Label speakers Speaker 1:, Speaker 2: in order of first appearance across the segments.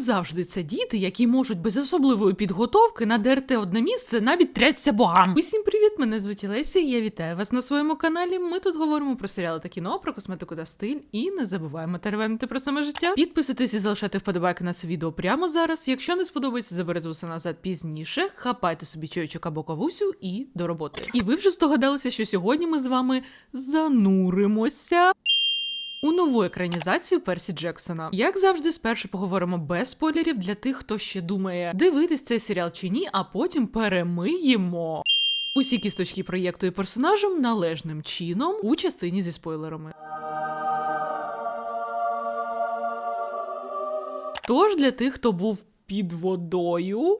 Speaker 1: завжди це діти, які можуть без особливої підготовки надерти одне місце, навіть трясся богам. Усім привіт! Мене звуть Леся. і Я вітаю вас на своєму каналі. Ми тут говоримо про серіали та кіно, про косметику та стиль. І не забуваємо теревенити про саме життя. Підписуйтесь і залишайте вподобайки на це відео прямо зараз. Якщо не сподобається, заберете усе назад пізніше. Хапайте собі чайочок або кавусю і до роботи. І ви вже здогадалися, що сьогодні ми з вами зануримося. У нову екранізацію Персі Джексона. Як завжди, спершу поговоримо без спойлерів для тих, хто ще думає, дивитись цей серіал чи ні, а потім перемиємо. Усі кісточки проєкту і персонажам належним чином у частині зі спойлерами. Тож для тих, хто був під водою.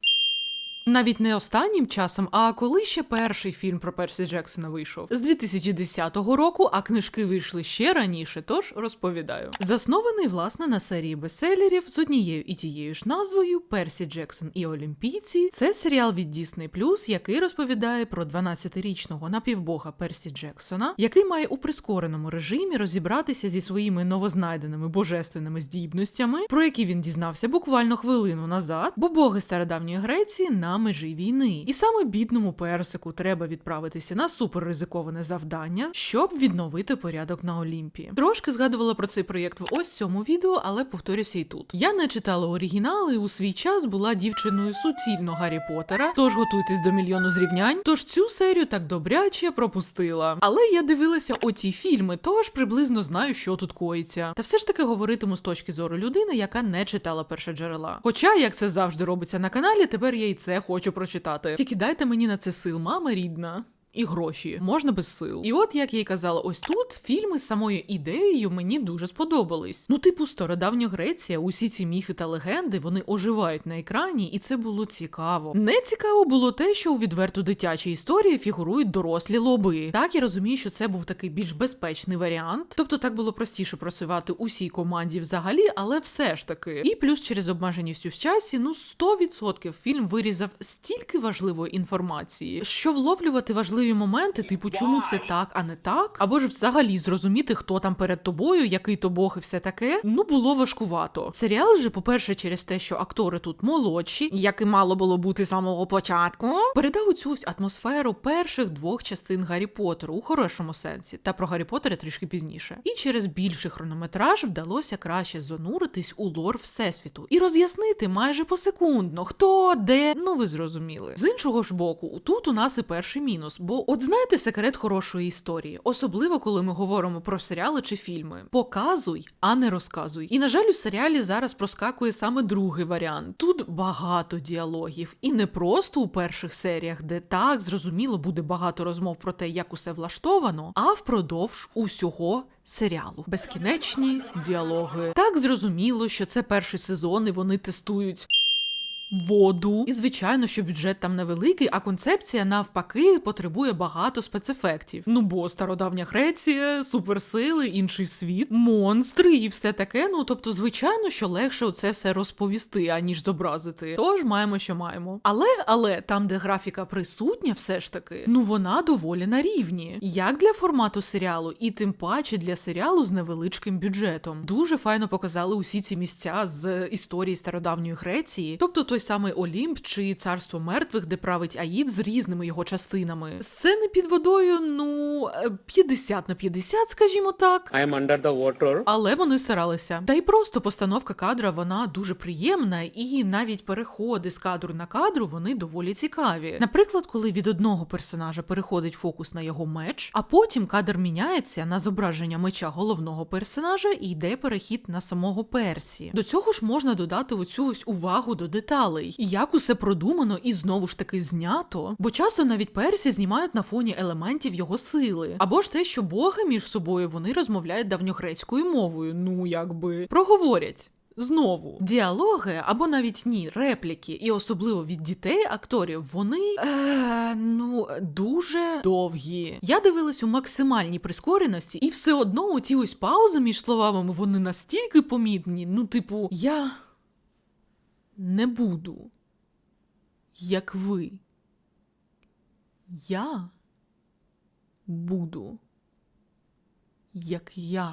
Speaker 1: Навіть не останнім часом, а коли ще перший фільм про Персі Джексона вийшов з 2010 року, а книжки вийшли ще раніше, тож розповідаю. Заснований власне на серії бестселерів з однією і тією ж назвою Персі Джексон і Олімпійці. Це серіал від Disney+, який розповідає про 12-річного напівбога Персі Джексона, який має у прискореному режимі розібратися зі своїми новознайденими божественними здібностями, про які він дізнався буквально хвилину назад, бо боги стародавньої Греції на межі війни. І саме бідному персику треба відправитися на суперризиковане завдання, щоб відновити порядок на Олімпії. Трошки згадувала про цей проєкт в ось цьому відео, але повторюся і тут. Я не читала оригінали у свій час була дівчиною суцільно Гаррі Поттера, тож готуйтесь до мільйону зрівнянь. Тож цю серію так добряче пропустила. Але я дивилася оті фільми, тож приблизно знаю, що тут коїться. Та все ж таки говоритиму з точки зору людини, яка не читала перше джерела. Хоча, як це завжди робиться на каналі, тепер я і це хочу прочитати. Тільки дайте мені на це сил, мама рідна. І гроші можна без сил. І от як я й казала, ось тут фільми з самою ідеєю мені дуже сподобались. Ну, типу, стародавня Греція, усі ці міфи та легенди вони оживають на екрані, і це було цікаво. Не цікаво було те, що у відверто дитячій історії фігурують дорослі лоби. Так я розумію, що це був такий більш безпечний варіант. Тобто так було простіше працювати усій команді взагалі, але все ж таки. І плюс через обмеженість у часі, ну 100% фільм вирізав стільки важливої інформації, що вловлювати важливі моменти, типу, чому це так, а не так, або ж взагалі зрозуміти, хто там перед тобою, який то бог і все таке, ну було важкувато. Серіал же, по-перше, через те, що актори тут молодші, як і мало було бути з самого початку, передав цю ось атмосферу перших двох частин Гаррі Поттеру у хорошому сенсі, та про Гаррі Поттера трішки пізніше. І через більший хронометраж вдалося краще зануритись у лор всесвіту і роз'яснити майже посекундно, хто де, ну ви зрозуміли. З іншого ж боку, тут у нас і перший мінус. Бо от знаєте секрет хорошої історії, особливо коли ми говоримо про серіали чи фільми. Показуй, а не розказуй. І на жаль, у серіалі зараз проскакує саме другий варіант. Тут багато діалогів, і не просто у перших серіях, де так зрозуміло буде багато розмов про те, як усе влаштовано, а впродовж усього. Серіалу безкінечні діалоги. Так зрозуміло, що це перший сезон, і вони тестують воду. І звичайно, що бюджет там невеликий, а концепція навпаки потребує багато спецефектів. Ну бо стародавня Греція, суперсили, інший світ, монстри і все таке. Ну тобто, звичайно, що легше це все розповісти, аніж зобразити. Тож маємо, що маємо. Але але там, де графіка присутня, все ж таки, ну вона доволі на рівні, як для формату серіалу, і тим паче для серіалу з невеличким бюджетом. Дуже файно показали усі ці місця з історії стародавньої Греції, тобто той самий Олімп чи царство мертвих, де править Аїд з різними його частинами. Сцени під водою, ну е, 50 на 50, скажімо так.
Speaker 2: I am under the water.
Speaker 1: Але вони старалися. Та й просто постановка кадра вона дуже приємна, і навіть переходи з кадру на кадру вони доволі цікаві. Наприклад, коли від одного персонажа переходить фокус на його меч, а потім кадр міняється на зображення меча головного персонажа і йде перехід на самого Персі. До цього ж можна додати оцю ось увагу до деталей, і як усе продумано і знову ж таки знято. Бо часто навіть Персі знімають на фоні елементів його сили, або ж те, що боги між собою вони розмовляють давньогрецькою мовою. Ну якби проговорять. Знову діалоги або навіть ні, репліки, і особливо від дітей акторів, вони е, ну дуже довгі. Я дивилась у максимальній прискореності, і все одно ті ось паузи між словами вони настільки помітні. Ну, типу, я не буду, як ви. Я буду, як я.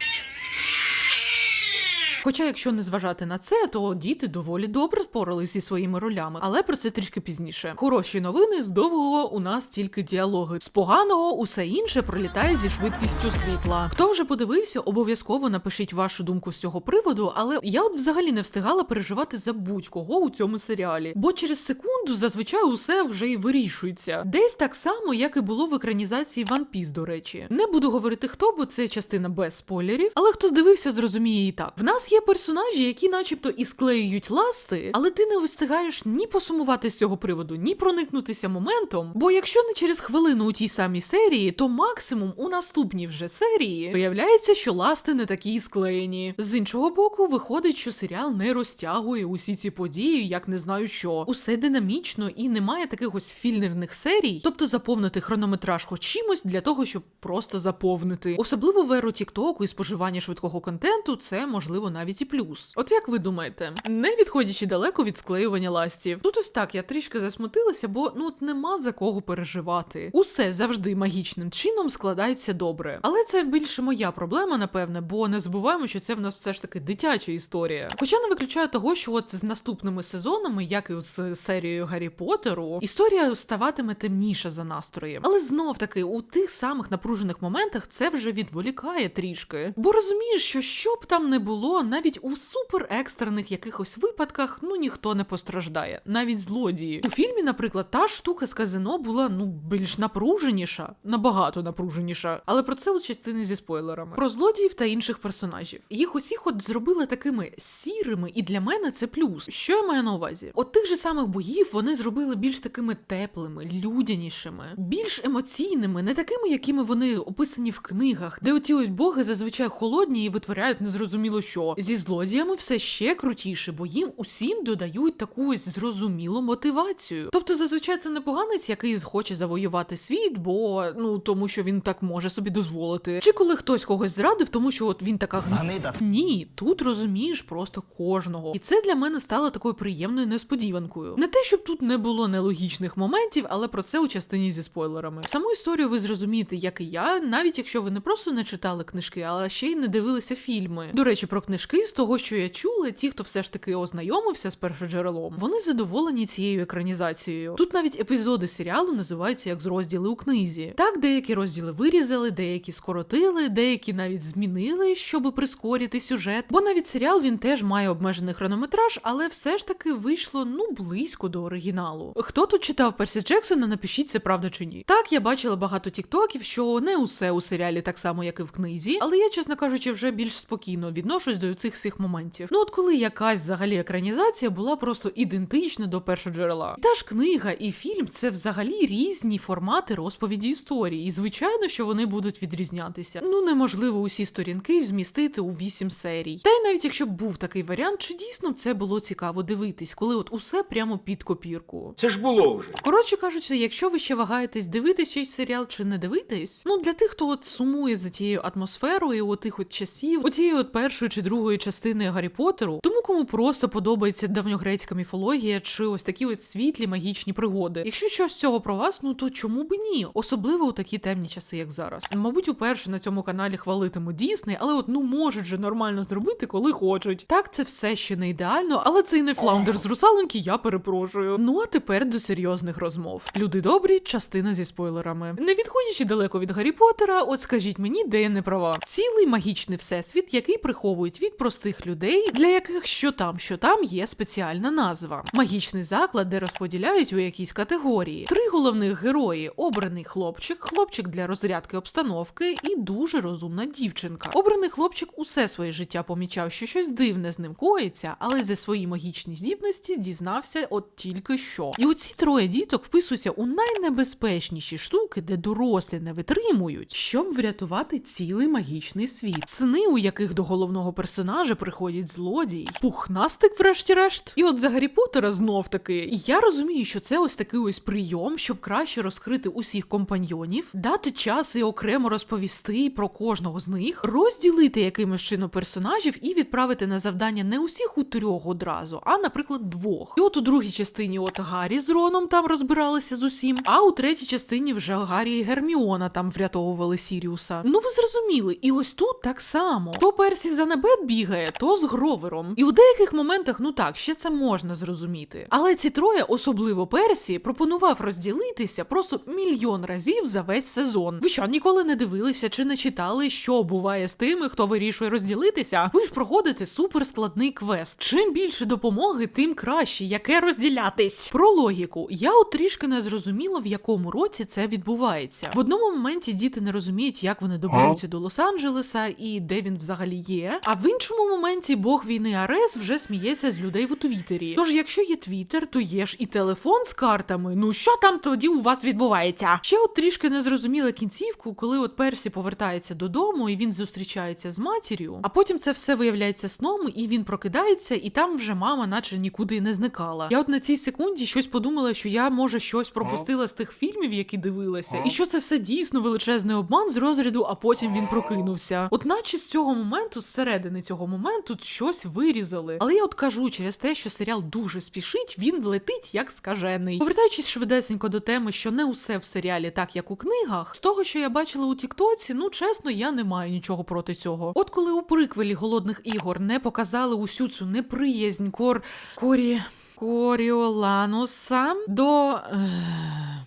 Speaker 1: Хоча, якщо не зважати на це, то діти доволі добре впоралися зі своїми ролями, але про це трішки пізніше. Хороші новини з довгого у нас тільки діалоги. З поганого усе інше пролітає зі швидкістю світла. Хто вже подивився, обов'язково напишіть вашу думку з цього приводу, але я от взагалі не встигала переживати за будь-кого у цьому серіалі, бо через секунду зазвичай усе вже і вирішується. Десь так само, як і було в екранізації One Piece, до речі. Не буду говорити хто, бо це частина без спойлерів, але хто здивився, зрозуміє і так. В нас є персонажі, які, начебто, і склеюють ласти, але ти не встигаєш ні посумувати з цього приводу, ні проникнутися моментом. Бо якщо не через хвилину у тій самій серії, то максимум у наступній вже серії виявляється, що ласти не такі і склеєні. З іншого боку, виходить, що серіал не розтягує усі ці події, як не знаю що. Усе динамічно і немає таких ось фільнерних серій, тобто заповнити хронометраж хоч чимось для того, щоб просто заповнити. Особливо в еру Тіктоку і споживання швидкого контенту, це можливо навіть і плюс. От як ви думаєте, не відходячи далеко від склеювання ластів, тут ось так я трішки засмутилася, бо ну от нема за кого переживати. Усе завжди магічним чином складається добре. Але це більше моя проблема, напевне, бо не забуваємо, що це в нас все ж таки дитяча історія. Хоча не виключаю того, що от з наступними сезонами, як і з серією Гаррі Поттеру, історія ставатиме темніша за настроєм. Але знов таки у тих самих напружених моментах це вже відволікає трішки. Бо розумієш, що що б там не було, навіть у супер екстрених якихось випадках ну ніхто не постраждає, навіть злодії. У фільмі, наприклад, та штука з казино була ну більш напруженіша, набагато напруженіша. Але про це у частини зі спойлерами. Про злодіїв та інших персонажів. Їх усіх от зробили такими сірими, і для мене це плюс. Що я маю на увазі? От тих же самих боїв вони зробили більш такими теплими, людянішими, більш емоційними, не такими, якими вони описані в книгах, де оті ось боги зазвичай холодні і витворяють незрозуміло що. Зі злодіями все ще крутіше, бо їм усім додають таку ось зрозумілу мотивацію. Тобто, зазвичай це не поганець, який хоче завоювати світ, бо ну тому, що він так може собі дозволити. Чи коли хтось когось зрадив, тому що от він така
Speaker 2: Гнида.
Speaker 1: ні, тут розумієш просто кожного. І це для мене стало такою приємною несподіванкою. Не те, щоб тут не було нелогічних моментів, але про це у частині зі спойлерами. Саму історію ви зрозумієте, як і я, навіть якщо ви не просто не читали книжки, але ще й не дивилися фільми. До речі, про книжки з того, що я чула, ті, хто все ж таки ознайомився з першоджерелом, вони задоволені цією екранізацією. Тут навіть епізоди серіалу називаються як з розділи у книзі. Так, деякі розділи вирізали, деякі скоротили, деякі навіть змінили, щоб прискорити сюжет. Бо навіть серіал він теж має обмежений хронометраж, але все ж таки вийшло ну близько до оригіналу. Хто тут читав Персі Джексона, напишіть це правда чи ні. Так, я бачила багато тіктоків, що не усе у серіалі так само, як і в книзі, але я, чесно кажучи, вже більш спокійно відношусь до цих всіх моментів. Ну от коли якась взагалі екранізація була просто ідентична до першого джерела. Та ж книга і фільм це взагалі різні формати розповіді історії, і звичайно, що вони будуть відрізнятися. Ну неможливо усі сторінки змістити у вісім серій. Та й навіть якщо б був такий варіант, чи дійсно це було цікаво дивитись, коли от усе прямо під копірку.
Speaker 2: Це ж було вже.
Speaker 1: Коротше кажучи, якщо ви ще вагаєтесь дивитись цей серіал чи не дивитись, ну для тих, хто от сумує за тією атмосферою, отих от часів, отієї от першої чи другої частини Гаррі Поттеру, тому кому просто подобається давньогрецька міфологія чи ось такі ось світлі магічні пригоди. Якщо щось цього про вас, ну то чому би ні? Особливо у такі темні часи, як зараз. Мабуть, уперше на цьому каналі хвалитиму Дісней, але от ну можуть же нормально зробити, коли хочуть. Так, це все ще не ідеально, але це і не флаундер з русалоньки, я перепрошую. Ну а тепер до серйозних розмов. Люди добрі, частина зі спойлерами. Не відходячи далеко від Гаррі Поттера, от скажіть мені, де я не права. Цілий магічний всесвіт, який приховують від простих людей, для яких що там, що там є спеціальна назва. Магічний заклад, де розподіляють у якійсь категорії. Три головних герої: обраний хлопчик, хлопчик для розрядки обстановки і дуже розумна дівчинка. Обраний хлопчик усе своє життя помічав, що щось дивне з ним коїться, але за свої магічні здібності дізнався от тільки що. І оці троє діток вписуються у найнебезпечніші штуки, де дорослі не витримують, щоб врятувати цілий магічний світ. Сни, у яких до головного персонажа приходять злодій, пухнастик, врешті-решт. І от за Гаррі Поттера знов таки я розумію, що це ось такий ось прийом, щоб краще розкрити усіх компаньйонів, дати час і окремо розповісти про кожного з них, розділити якимось чином персонажів і відправити на завдання не усіх у трьох одразу, а, наприклад, двох. І от у другій частині, от Гаррі з Роном там розбиралися з усім, а у третій частині вже Гаррі і Герміона там врятовували Сіріуса. Ну ви зрозуміли, і ось тут так само. То Персі Занебет бігає, то з Гровером. І у деяких моментах, ну так, ще це можна зрозуміти. Але ці троє, особливо Персі, пропонував розділитися просто мільйон разів за весь сезон. Ви що, ніколи не дивилися чи не читали, що буває з тими, хто вирішує розділитися? Ви ж проходите суперскладний квест. Чим більше допомоги, тим краще. Яке розділятись? Про логіку. Я от трішки не зрозуміла, в якому році це відбувається. В одному моменті діти не розуміють, як вони доберуться до Лос-Анджелеса і де він взагалі є. А в іншому моменті Бог війни Арес вже сміється з людей в Твіттері. Тож, якщо є Твіттер, то є ж і телефон з картами. Ну що там тоді у вас відбувається? Ще от трішки не зрозуміла кінцівку, коли от Персі повертається додому і він зустрічається з матір'ю. А потім це все виявляється сном, і він прокидається, і там вже мама, наче нікуди не зникала. Я от на цій секунді щось подумала, що я може щось пропустила з тих фільмів, які дивилася, і що це все дійсно величезний обман з розряду, а потім він прокинувся. От наче з цього моменту, з середини цього моменту, щось вирізали. Але я от кажу, через те, що серіал дуже спішить, він летить як скажений. Повертаючись швидесенько до теми, що не усе в серіалі так, як у книгах, з того, що я бачила у Тіктоці, ну чесно, я не маю нічого проти цього. От коли у приквелі голодних ігор не показали усю цю неприязнь кор корі. Коріолануса до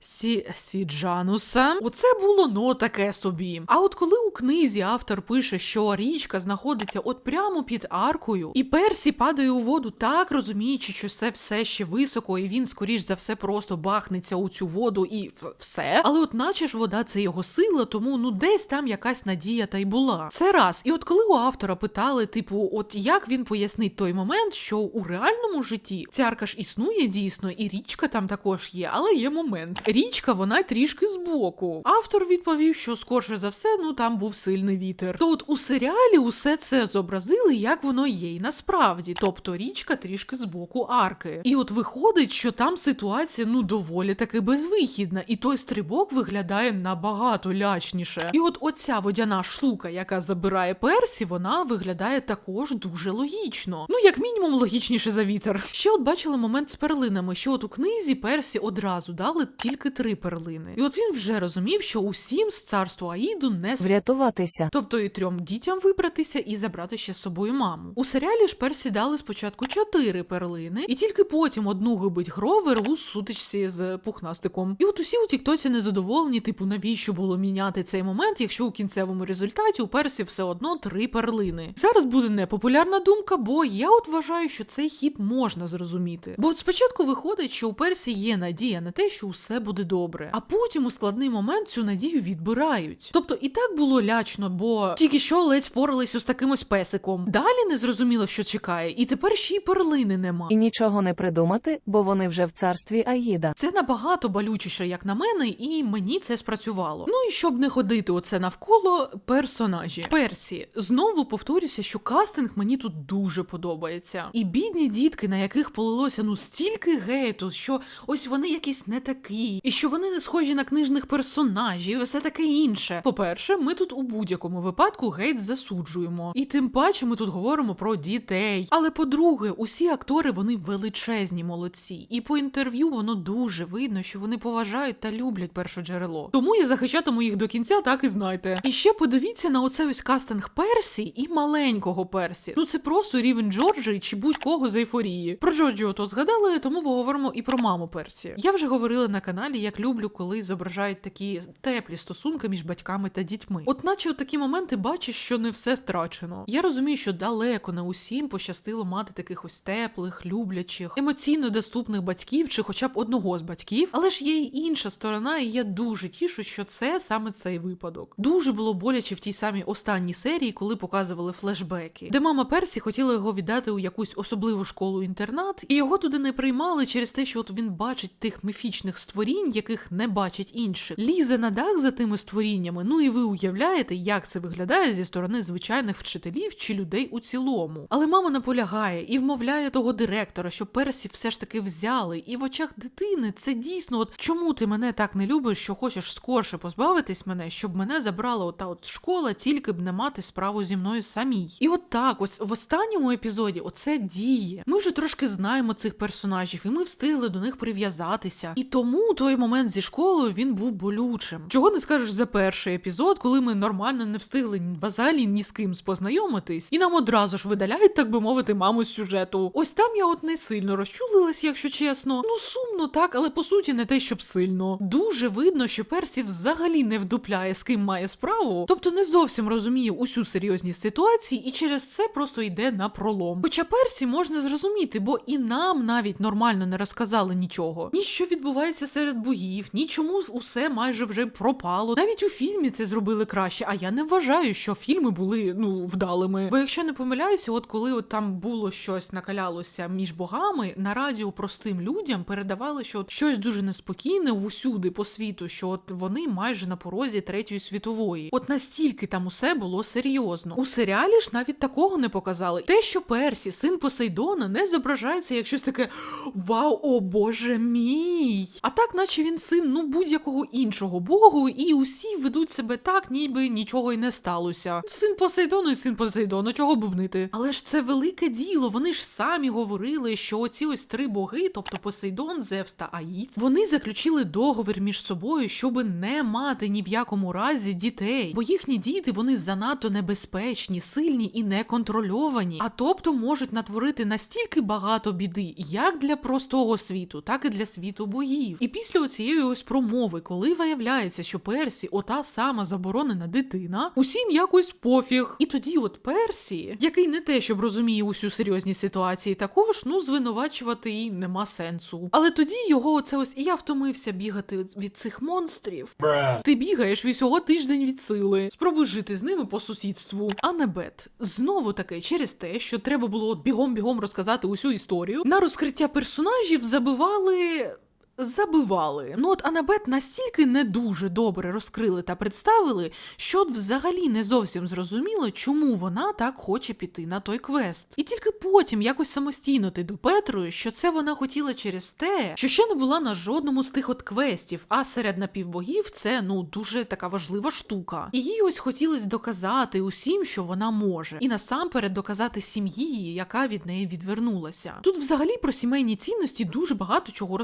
Speaker 1: Сі, Сіджануса. Оце було ну таке собі. А от коли у книзі автор пише, що річка знаходиться от прямо під аркою, і Персі падає у воду, так розуміючи, що це все ще високо, і він, скоріш за все, просто бахнеться у цю воду і все. Але от наче ж вода це його сила, тому ну десь там якась надія та й була. Це раз. І от коли у автора питали, типу, от як він пояснить той момент, що у реальному житті ця арка ж існує дійсно, і річка там також є, але є момент. Річка вона трішки збоку. Автор відповів, що скорше за все, ну там був сильний вітер. То от у серіалі усе це зобразили, як воно є, і насправді, тобто річка трішки збоку арки. І от виходить, що там ситуація ну доволі таки безвихідна, і той стрибок виглядає набагато лячніше. І от оця водяна штука, яка забирає персі, вона виглядає також дуже логічно. Ну, як мінімум, логічніше за вітер. Ще от бачили момент з перлинами, що от у книзі персі одразу дали тільки три перлини. І от він вже розумів, що усім з царства Аїду не
Speaker 2: Врятуватися.
Speaker 1: Тобто і трьом дітям вибратися і забрати ще з собою маму. У серіалі ж персі дали спочатку чотири перлини, і тільки потім одну губить Гровер у сутичці з пухнастиком. І от усі у Тіктоці незадоволені, типу, навіщо було міняти цей момент, якщо у кінцевому результаті у персі все одно три перлини. Зараз буде непопулярна думка, бо я от вважаю, що цей хід можна зрозуміти. Бо от спочатку виходить, що у персі є надія на те, що усе буде добре, а потім у складний момент цю надію відбирають. Тобто і так було лячно, бо тільки що ледь впорались ось таким ось песиком. Далі не зрозуміло, що чекає, і тепер ще й перлини нема.
Speaker 2: І нічого не придумати, бо вони вже в царстві Аїда.
Speaker 1: Це набагато болючіше, як на мене, і мені це спрацювало. Ну і щоб не ходити оце навколо персонажі. Персі знову повторюся, що кастинг мені тут дуже подобається. І бідні дітки, на яких полилося ну стільки гейту, що ось вони якісь не такі, і що вони не схожі на книжних персонажів, і все таке інше. По-перше, ми тут у будь-якому випадку гейт засуджуємо. І тим паче ми тут говоримо про дітей. Але по-друге, усі актори вони величезні молодці. І по інтерв'ю воно дуже видно, що вони поважають та люблять перше джерело. Тому я захищатиму їх до кінця, так і знайте. І ще подивіться на оцей ось кастинг Персі і маленького Персі. Ну це просто рівень Джорджі чи будь-кого з ейфорії. Про Джорджіо то згадали, тому поговоримо і про маму Персі. Я вже говорила на каналі, як люблю, коли зображають такі теплі стосунки між батьками та дітьми. От наче у такі моменти бачиш, що не все втрачено. Я розумію, що далеко не усім пощастило мати таких ось теплих, люблячих, емоційно доступних батьків чи хоча б одного з батьків, але ж є й інша сторона, і я дуже тішу, що це саме цей випадок. Дуже було боляче в тій самій останній серії, коли показували флешбеки, де мама Персі хотіла його віддати у якусь особливу школу-інтернат, і його туди не приймали через те, що от він бачить тих міфічних створінь, яких не бачить інших. Лізе на дах за тими створіннями. Ну і ви уявляєте, як це виглядає зі сторони звичайних вчителів чи людей у цілому. Але мама наполягає і вмовляє того директора, що Персі все ж таки взяли. І в очах дитини це дійсно, от чому ти мене так не любиш, що хочеш скорше позбавитись мене, щоб мене забрала ота от школа, тільки б не мати справу зі мною самій. І от так, ось в останньому епізоді, оце діє. Ми вже трошки знаємо знаємо цих персонажів, і ми встигли до них прив'язатися. І тому той момент зі школою він був болючим. Чого не скажеш за перший епізод, коли ми нормально не встигли взагалі ні з ким познайомитись, і нам одразу ж видаляють, так би мовити, маму з сюжету. Ось там я от не сильно розчулилась, якщо чесно. Ну сумно так, але по суті не те, щоб сильно. Дуже видно, що Персі взагалі не вдупляє, з ким має справу, тобто не зовсім розуміє усю серйозність ситуації, і через це просто йде на пролом. Хоча Персі можна зрозуміти, бо і нам навіть нормально не розказали нічого. Ні що відбувається серед богів, ні чому усе майже вже пропало. Навіть у фільмі це зробили краще. А я не вважаю, що фільми були ну вдалими. Бо якщо не помиляюся, от коли от там було щось накалялося між богами, на радіо простим людям передавали, що от щось дуже неспокійне усюди по світу, що от вони майже на порозі третьої світової. От настільки там усе було серйозно. У серіалі ж навіть такого не показали. Те, що Персі, син Посейдона, не зображається як щось таке Вау, о боже мій! А так, наче він син ну будь-якого іншого богу, і усі ведуть себе так, ніби нічого й не сталося. Син Посейдона і син Посейдона, чого бубнити? Але ж це велике діло. Вони ж самі говорили, що оці ось три боги, тобто Посейдон, Зевс та Аїд, вони заключили договір між собою, щоб не мати ні в якому разі дітей, бо їхні діти вони занадто небезпечні, сильні і неконтрольовані, а тобто можуть натворити настільки багато біди, як для простого світу, так і для світу богів. І після оцієї ось промови, коли виявляється, що Персі, ота сама заборонена дитина, усім якось пофіг. І тоді, от Персі, який не те, щоб розуміє усю серйозність ситуації, також ну звинувачувати і нема сенсу. Але тоді його оце ось і я втомився бігати від цих монстрів. Ти бігаєш всього тиждень від сили. Спробуй жити з ними по сусідству. А не бет. Знову таки, через те, що треба було от бігом-бігом розказати усю історію. На розкриття персонажів забивали. Забивали. Ну от Анабет настільки не дуже добре розкрили та представили, що взагалі не зовсім зрозуміло, чому вона так хоче піти на той квест. І тільки потім якось самостійно ти допетрую, що це вона хотіла через те, що ще не була на жодному з тих от квестів, а серед напівбогів це ну дуже така важлива штука. І їй ось хотілося доказати усім, що вона може, і насамперед доказати сім'ї, яка від неї відвернулася. Тут взагалі про сімейні цінності дуже багато чого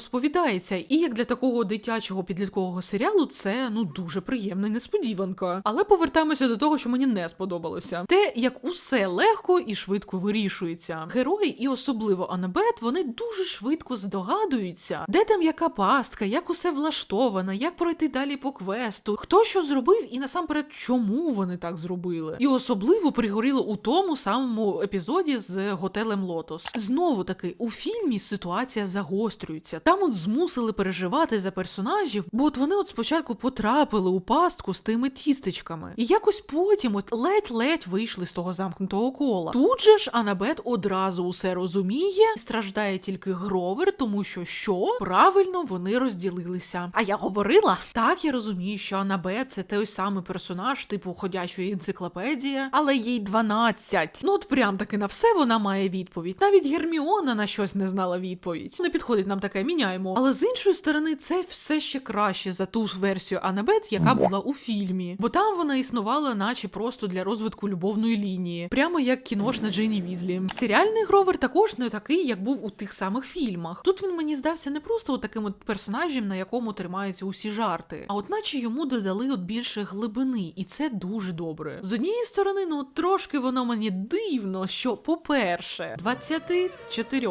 Speaker 1: розповідається, і як для такого дитячого підліткового серіалу, це ну дуже приємна несподіванка. Але повертаємося до того, що мені не сподобалося. Те, як усе легко і швидко вирішується. Герої, і особливо Анабет, вони дуже швидко здогадуються, де там яка пастка, як усе влаштовано, як пройти далі по квесту, хто що зробив, і насамперед, чому вони так зробили. І особливо пригоріло у тому самому епізоді з готелем Лотос. Знову таки, у фільмі ситуація загострюється. Там от змусили переживати за персонажів, бо от вони от спочатку потрапили у пастку з тими тістечками, і якось потім от ледь-ледь вийшли з того замкнутого кола. Тут же ж Анабет одразу усе розуміє, і страждає тільки Гровер, тому що що правильно вони розділилися. А я говорила, так я розумію, що Анабет це той самий персонаж, типу ходячої енциклопедії, але їй 12. Ну от прям таки на все вона має відповідь. Навіть Герміона на щось не знала відповідь. Не підходить нам таке, міняємо. Але з іншої сторони, це все ще краще за ту версію Анабет, яка була у фільмі, бо там вона існувала, наче просто для розвитку любовної лінії, прямо як кіношна Джині Візлі. Серіальний Гровер також не такий, як був у тих самих фільмах. Тут він мені здався не просто от таким от персонажем, на якому тримаються усі жарти, а от наче йому додали от більше глибини, і це дуже добре. З однієї сторони, ну трошки воно мені дивно, що, по-перше, 24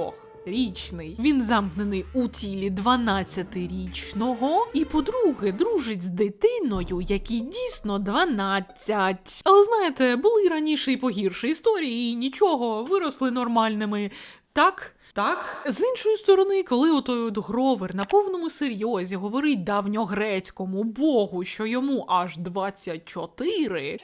Speaker 1: Річний він замкнений у тілі 12-річного, і по-друге, дружить з дитиною, якій дійсно 12. Але знаєте, були раніше і погірші історії, і нічого, виросли нормальними. Так. Так, з іншої сторони, коли отой от Гровер на повному серйозі говорить давньогрецькому богу, що йому аж 24,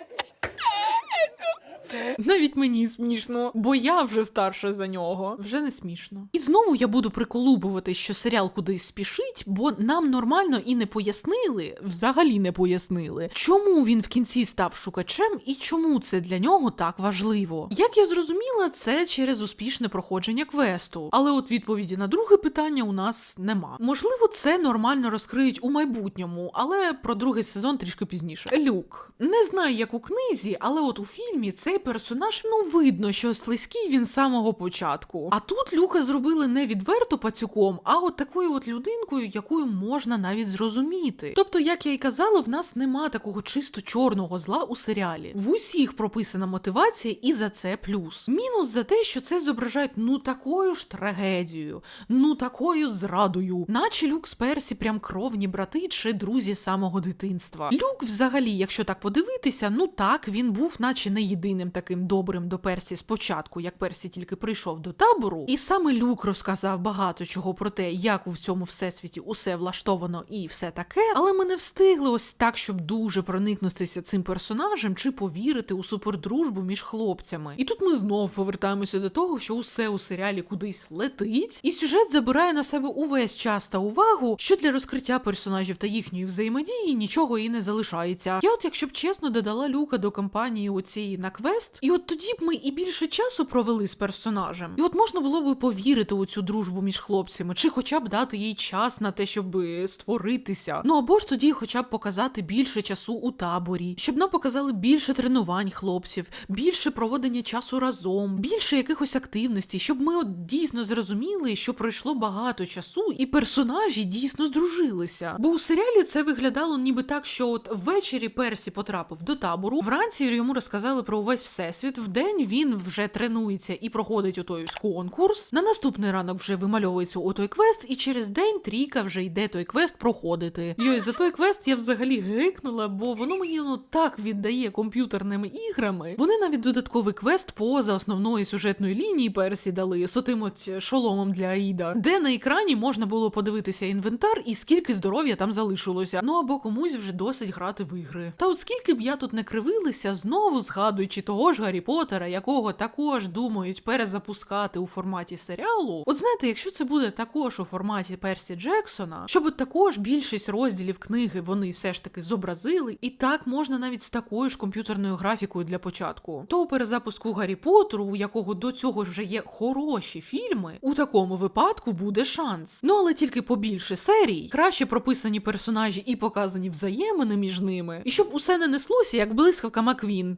Speaker 1: навіть мені смішно, бо я вже старша за нього. Вже не смішно. І знову я буду приколубувати, що серіал кудись спішить, бо нам нормально і не пояснили, взагалі не пояснили, чому він в кінці став шукачем і чому це для нього так важливо. Як я зрозуміла, це через успішне проходження квесту. Але от відповіді на друге питання у нас нема. Можливо, це нормально розкриють у майбутньому, але про другий сезон трішки пізніше. Люк не знаю, як у книзі, але от у фільмі цей персонаж, ну видно, що слизький він з самого початку. А тут Люка зробили не відверто пацюком, а от такою от людинкою, якою можна навіть зрозуміти. Тобто, як я й казала, в нас нема такого чисто чорного зла у серіалі. В усіх прописана мотивація, і за це плюс. Мінус за те, що це зображають ну такою ж трагедією, ну такою зрадою, наче Люк з Персі прям кровні брати чи друзі самого дитинства. Люк, взагалі, якщо так подивитися, ну так він був, наче не єдиним таким добрим до Персі спочатку, як Персі тільки прийшов до табору, і саме Люк розказав багато чого про те, як у цьому всесвіті усе влаштовано і все таке, але ми не встигли ось так, щоб дуже проникнутися цим персонажем чи повірити у супердружбу між хлопцями. І тут ми знов повертаємося до того, що усе у серіалі кудись летить, і сюжет забирає на себе увесь час та увагу, що для розкриття персонажів та їхньої взаємодії нічого і не залишається. Я, от, якщо б чесно, додала люка до кампанії оцієї на квест, і от тоді б ми і більше часу провели з персонажем. І от можна було б повірити у цю дружбу між хлопцями, чи хоча б дати їй час на те, щоб створитися. Ну або ж тоді, хоча б показати більше часу у таборі, щоб нам показали більше тренувань хлопців, більше проводення часу разом, більше якихось активностей, щоб ми от дійсно зрозуміли, що пройшло багато часу, і персонажі дійсно здружилися. Бо у серіалі це виглядало ніби так, що от ввечері Персі потрапив до табору, вранці йому розказали про увесь всесвіт. Вдень він вже тренується і проходить отой конкурс. На наступний ранок вже вимальовується отой квест, і через день трійка вже йде той квест проходити. Йой, за той квест я взагалі гикнула, бо воно мені ну так віддає комп'ютерними іграми. Вони навіть додатковий квест поза основної сюжетної лінії Персі дали з отим от шоломом для Аїда, де на екрані можна було подивитися інвентар і скільки здоров'я там залишилося. Ну або комусь вже досить грати в ігри. Та от скільки б я тут не кривилася, знову згадуючи того ж Гаррі Поттера, якого також думають перезапускати у форматі серіалу. От знаєте, якщо це буде також у форматі Персі Джексона, щоб також більшість розділів книги вони все ж таки зобразили, і так можна навіть з такою ж комп'ютерною графікою для початку. То у перезапуску Гаррі Поттеру, у якого до цього вже є хороші фільми, у такому випадку буде шанс. Ну але тільки побільше серій, краще прописані персонажі і показані взаємини між ними, і щоб усе не неслося, як блискавка Маквін.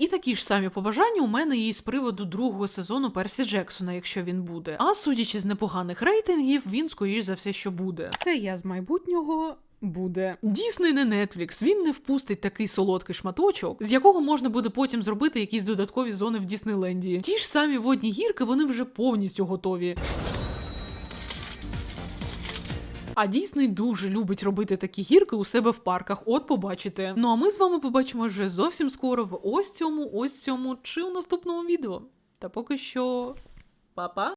Speaker 1: І такі ж самі побажання у мене є і з приводу другого сезону Персі Джексона, якщо він буде. А судячи з непоганих рейтингів, він скоріш за все, що буде. Це я з майбутнього. Буде Дісней не Netflix, він не впустить такий солодкий шматочок, з якого можна буде потім зробити якісь додаткові зони в Діснейленді. Ті ж самі водні гірки, вони вже повністю готові. А Дісней дуже любить робити такі гірки у себе в парках. От побачите. Ну а ми з вами побачимо вже зовсім скоро в ось цьому, ось цьому чи у наступному відео. Та поки що, па-па!